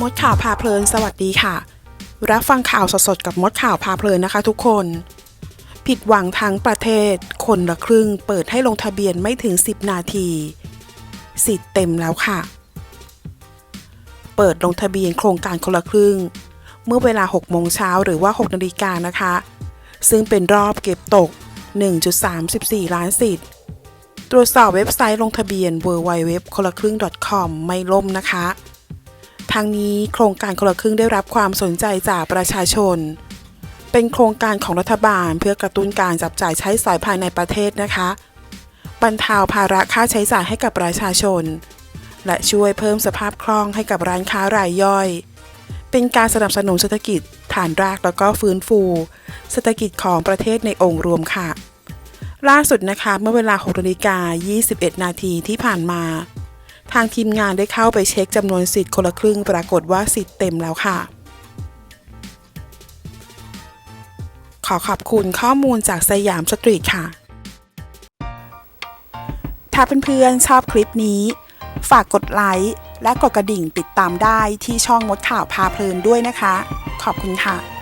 มดข่าวพาเพลินสวัสดีค่ะ รับฟังข่าวสดๆกับมดข่าวพาเพลินนะคะทุกคน ผิดหวังทั้งประเทศ คนละครึ่งเปิดให้ลงทะเบียนไม่ถึง 10 นาที สิทธิ์เต็มแล้วค่ะ เปิดลงทะเบียนโครงการคนละครึ่ง เมื่อเวลา 6 โมงเช้าหรือว่า 6 นาฬิกานะคะ ซึ่งเป็นรอบเก็บตก 1.34 ล้านสิทธิ์ ตรวจสอบเว็บไซต์ลงทะเบียน www คนละครึ่ง .com ไม่ล่มนะคะ ทางนี้โครงการคนละครึ่งได้รับความสนใจจากประชาชน เป็นโครงการของรัฐบาลเพื่อกระตุ้นการจับจ่ายใช้สอยภายในประเทศนะคะ บรรเทาภาระค่าใช้จ่ายให้กับประชาชน และช่วยเพิ่มสภาพคล่องให้กับร้านค้ารายย่อย เป็นการสนับสนุนเศรษฐกิจฐานรากแล้วก็ฟื้นฟู เศรษฐกิจของประเทศในองค์รวมค่ะ ล่าสุดนะคะเมื่อเวลา6นาฬิกา21 นาทีที่ผ่านมา ทางทีมงานได้เข้าไปเช็คจำนวนสิทธิ์คนละครึ่งปรากฏว่าสิทธิ์เต็มแล้วค่ะ ขอขอบคุณข้อมูลจากสยามสตรีทค่ะ ถ้าเพื่อนๆชอบคลิปนี้ ฝากกดไลค์และกดกระดิ่งติดตามได้ที่ช่องมดข่าวพาเพลินด้วยนะคะ ขอบคุณค่ะ